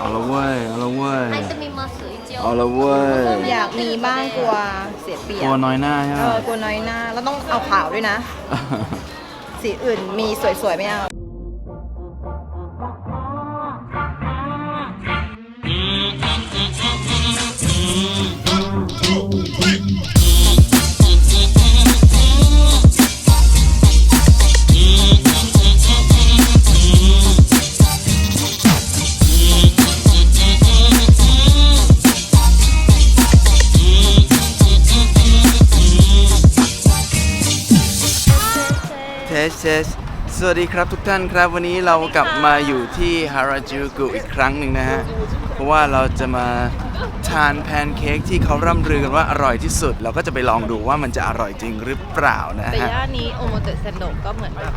เอาละเว้ย เอาละเว้ย เอาละเว้ยอยากมีบ้างกลัวเสียเปรียกบลัวน้อยหน้าใช่ไหม อกลัวน้อยหน้าแล้วต้องเอาขาวด้วยนะ สีอื่นมีสวยๆไม่เอา Thank. สเทสสวัสดีครับทุกท่านครับ วันนี้เรากลับมาอยู่ที่ฮาราจูกุอีกครั้งหนึ่งนะฮะ เพราะว่าเราจะมาทานแพนเค้กที่เขาร่ำลือกันว่าอร่อยที่สุด เราก็จะไปลองดูว่ามันจะอร่อยจริงหรือเปล่านะแต่ฮะ ย่านนี้โอโมเตเซนโดก็เหมือนแบบ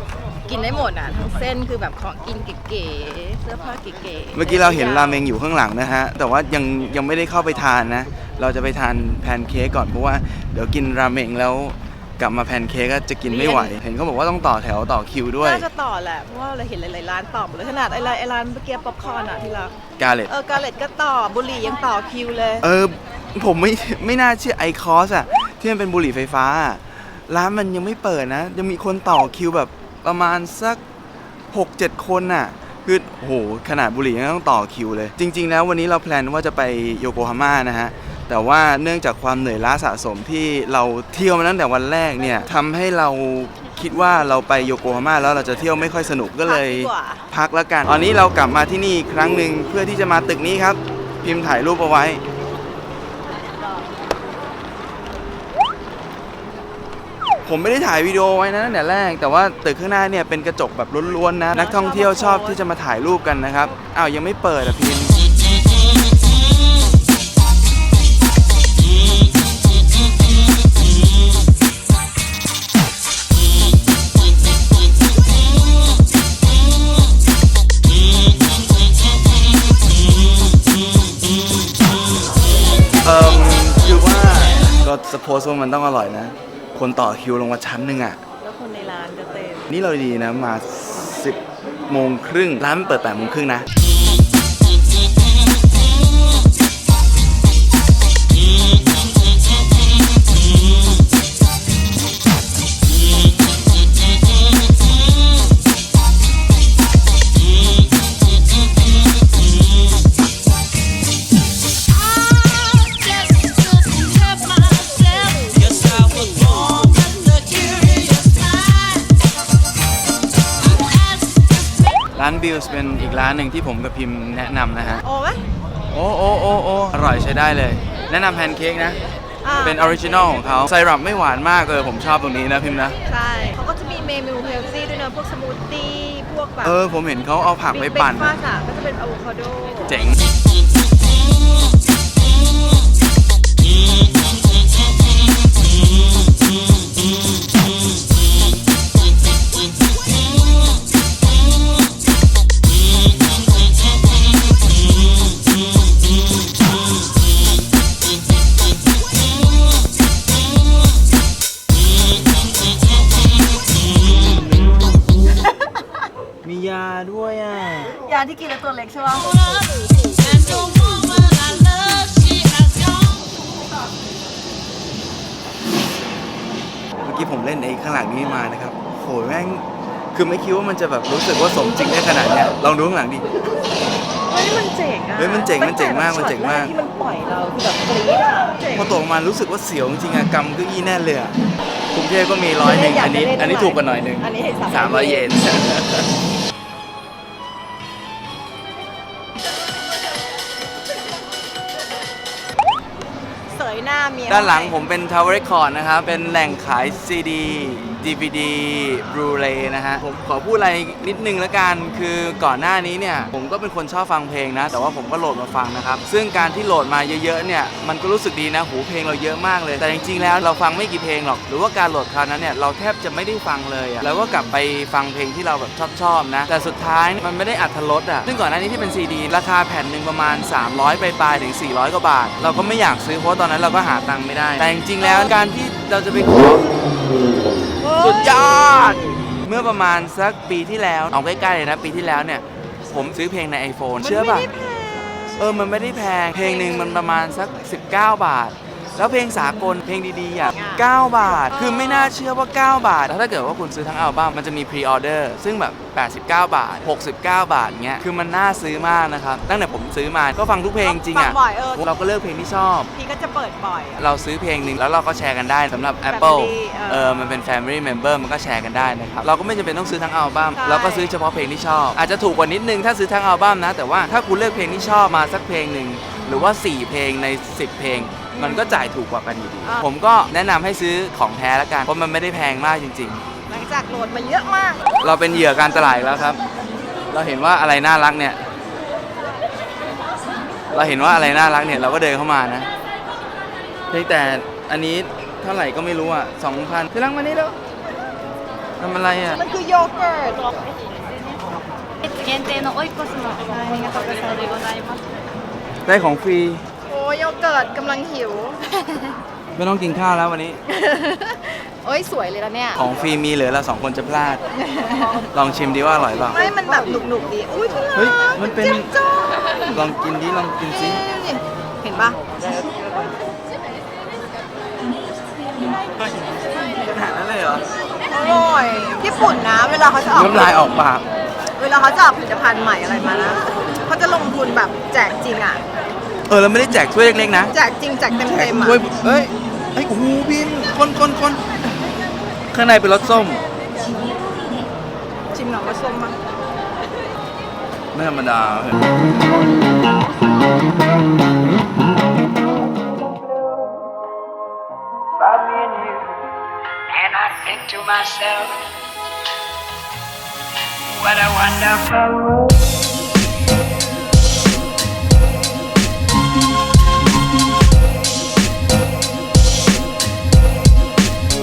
กินได้หมดอะทั้งเส้นคือแบบของกินเก๋ๆเสื้อผ้าเก๋ๆเมื่อกี้เราเห็นราเมงอยู่ข้างหลังนะฮะ แต่ว่ายังยังไม่ได้เข้าไปทานนะ เราจะไปทานแพนเค้กก่อนเพราะว่าเดี๋ยวกินราเมงแล้ว กลับมาแพนเค้กก็จะกินไม่ไหว เห็นเขาบอกว่าต้องต่อแถวต่อคิวด้วย น่าจะต่อแหละ เพราะว่าเราเห็นหลายๆร้านต่อหมดเลยขนาดไอ้ร้านไอ้ร้านเมื่อกี้ป๊อปคอร์นอะที่เรากาเลตเออกาเลตก็ต่อบุหรี่ยังต่อคิวเลย เออ ผมไม่ไม่น่าเชื่อไอคอสอะที่มันเป็นบุหรี่ไฟฟ้าอะร้านมันยังไม่เปิดนะ ยังมีคนต่อคิวแบบประมาณสัก 6-7 คนน่ะ คือโหขนาดบุหรี่ยังต้องต่อคิวเลย จริง ๆ แล้ววันนี้เราแพลนว่าจะไปโยโกฮาม่านะฮะ แต่ว่าเนื่องจากความเหนื่อยล้าสะสมที่เราเที่ยวมาตั้งแต่วันแรกเนี่ยทำให้เราคิดว่าเราไปโยโกฮาม่าแล้วเราจะเที่ยวไม่ค่อยสนุกก็เลยพักดีกว่าพักแล้วกันตอนนี้เรากลับมาที่นี่อีกครั้งหนึ่งเพื่อที่จะมาตึกนี้ครับ พิมพ์ถ่ายรูปเอาไว้ ผมไม่ได้ถ่ายวิดีโอไว้นะตั้งแต่แรก แต่ว่าตึกข้างหน้าเนี่ยเป็นกระจกแบบล้วนๆนะ นักท่องเที่ยวชอบที่จะมาถ่ายรูปกันนะครับอ้าวยังไม่เปิดอะพิมพ์ ก็สปอสว่ามันต้องอร่อยนะ คนต่อคิวลงมาชั้นหนึ่งอะ แล้วคนในร้านก็เต็ม นี่เราดีนะมา 10โมงครึ่งร้านมันเปิด8โมงครึ่งนะ ร้านบิลส์เป็นอีกร้านหนึ่งที่ผมกับพิมพ์แนะนำนะฮะ โอ้ไหมโอ้โอ้โอ้โอ้อร่อยใช้ได้เลย แนะนำแพนเค้กนะ อ่าเป็นออริจินอลของเขาไซรัปไม่หวานมากเลยผมชอบตรงนี้นะพิมพ์นะ ใช่เขาก็จะมีเมนูเฮลซี่ด้วยเนอะพวกสมูทตี้พวกแบบเออ ผมเห็นเขาเอาผักไปปั่นฟาสอะก็จะเป็นอะโวคาโด เจ๋ง ด้วยอะ ยาที่กินแล้วตัวเล็กใช่ปะเมื่อกี้ผมเล่นไอ้ข้างหลังนี้มานะครับ โหแม่ง คือไม่คิดว่ามันจะแบบรู้สึกว่าสมจริงได้ขนาดเนี้ย ลองดูข้างหลังดิ เฮ้ยมันเจ๋งอะเฮ้ยมันเจ๋งมันเจ๋งมากมันเจ๋งมาก ตั้แต่แบบช็อตแรที่มันปล่อยเราคือแบบกรี๊ดอะเจ๋ง พอตกมารู้สึกว่าเสียวจริงๆอะกำเก็อี้แน่นเลยอะกรุงเทพก็มีร้อยหนึ่งอยากอันนี้จะเล่นอันนี้ด้วยถูกกว่าหน่อยหนึ่งอันนี้เห็นสามร้อยเยนเสยหน้ามีด้านหลังผมเป็นทาวเวอร์คอร์ดนะครับ เป็นแหล่งขายซีดี DVD Blu-ray นะฮะ ผมขอพูดอะไรนิดนึงแล้วกัน คือก่อนหน้านี้เนี่ย ผมก็เป็นคนชอบฟังเพลงนะ แต่ว่าผมก็โหลดมาฟังนะครับ ซึ่งการที่โหลดมาเยอะๆเนี่ย มันก็รู้สึกดีนะหูเพลงเราเยอะมากเลย แต่จริงๆแล้วเราฟังไม่กี่เพลงหรอก หรือว่าการโหลดคราวนั้นเนี่ยเราแทบจะไม่ได้ฟังเลยอะแล้วก็กลับไปฟังเพลงที่เราแบบชอบๆนะ แต่สุดท้ายมันไม่ได้อัธรสอะซึ่งก่อนหน้านี้ที่เป็น CD ราคาแผ่นหนึ่งประมาณ 300ปลายๆถึง 400กว่าบาท เราก็ไม่อยากซื้อเพราะตอนนั้นเราก็หาตังค์ไม่ได้ แต่จริงๆแล้วการที่เราจะไปขอ สุดยอด เมื่อประมาณสักปีที่แล้ว เอาใกล้ๆเลยนะ ปีที่แล้วเนี่ย ผมซื้อเพลงใน iPhone เชื่อป่ะ เออ มันไม่ได้แพง เพลงหนึ่งมันประมาณสัก 19 บาท แล้วเพลงสากลเพลงดีๆอะ9 บาท คือไม่น่าเชื่อว่า 9 บาท แล้วถ้าเกิดว่าคุณซื้อทั้งอัลบั้มมันจะมีพรีออเดอร์ซึ่งแบบ 89 บาท 69 บาทเงี้ยคือมันน่าซื้อมากนะครับ ตั้งแต่ผมซื้อมาก็ฟังทุกเพลงจริงอะ ฟังบ่อยเออเราก็เลือกเพลงที่ชอบ พี่ก็จะเปิดบ่อย เราซื้อเพลงหนึ่งแล้วเราก็แชร์กันได้สำหรับ Apple Family เออเออมันเป็น Family Member มันก็แชร์กันได้นะครับ เราก็ไม่จำเป็นต้องซื้อทั้งอัลบั้มใช่ เราก็ซื้อเฉพาะเพลงที่ชอบ อาจจะถูกกว่านิดนึงถ้าซื้อทั้งอัลบั้มนะ แต่ว่าถ้าคุณเลือกเพลงที่ชอบมาสักเพลงหนึ่งหรือว่า 4 เพลงใน 10 เพลง มันก็จ่ายถูกกว่ากันอยู่ดี ผมก็แนะนำให้ซื้อของแท้ละกัน เพราะมันไม่ได้แพงมากจริง หลังจากโหลดมาเยอะมาก ๆ เราเป็นเหยื่อการตลาดอีกแล้วครับ เราเห็นว่าอะไรน่ารักเนี่ย เราเห็นว่าอะไรน่ารักเนี่ยเราก็เดินเข้ามานะ เพียงแต่อันนี้เท่าไหร่ก็ไม่รู้อ่ะสองพันที่รังมานี่แล้วทำอะไรอ่ะ มันคือโยเกิร์ต 限定のオイコスのありがとうございます。 ได้ของฟรี โอ้โยเกิร์ตกำลังหิว ไม่ต้องกินข้าวแล้ววันนี้ โอ้ยสวยเลยแล้วเนี่ย ของฟรีมีเหลือเราสองคนจะพลาด ลองชิมดีว่าอร่อยเปล่า ไม่มันแบบหนุกๆดี อุ้ยที่รักเฮ้ยมันเป็น จ็บจ้าลองกินดิลองกินสิเห็นปะขนาดนั้นเลยเหรออร่อยญี่ปุ่นนะ เวลาเขาจะออก น้ำลายออกปาก เวลาเขาจะออกผลิตภัณฑ์ใหม่อะไรมานะเขาจะลงทุนแบบแจกจริงอะเออเราไม่ได้แจกถ้วยเล็กๆนะแจกจริงแจกเต็มแจกเต็มๆอะถ้วยเอ้ยไอ้ยโอ้โหบินคนคนคนข้างในเป็นรสส้มชิมหน่อยว่าส้มมั้งไม่ธรรมดาเฮ้ย about me and you. And I think to myself, what a wonderful world.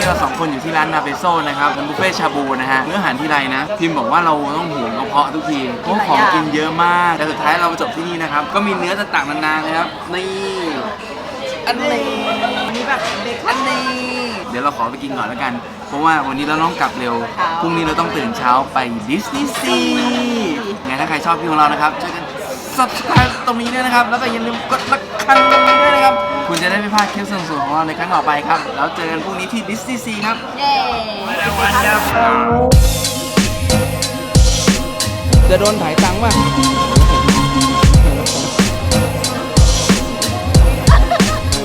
นนี้เราสองคนอยู่ที่ร้านนาเปโซนะครับเป็นบุฟเฟ่ชาบูนะฮะเนื้ออาหารที่ไรนะ พิมพ์บอกว่าเราต้องห่วงกระเพาะทุกทีเพราะของกินเยอะมาก แต่สุดท้ายเรามาจบที่นี่นะครับ ก็มีเนื้อต่างๆนานานะครับ นี่ อันนี้อันนี้แบบเบคอนนี้เดี๋ยวเราขอไปกินก่อนแล้วกัน เพราะว่าวันนี้เราต้องกลับเร็ว พรุ่งนี้เราต้องตื่นเช้าไปดิสนีย์ซีไงถ้าใครชอบคลิปของเรานะครับช่วยกัน subscribe ตรงนี้ด้วยนะครับ แล้วก็อย่าลืมกดระฆังตรงนี้ด้วยนะครับ คุณจะได้ไม่พลาดคลิปสนุกๆของเราในครั้งต่อไปครับ แล้วเจอกันพรุ่งนี้ที่ดิสนีย์ซีครับ เย้ What a wonderful world. จะโดนถ่ายตังค์ป่ะ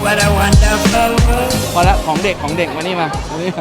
What a wonderful world. พอละของเด็กของเด็กมานี่มามานี่มา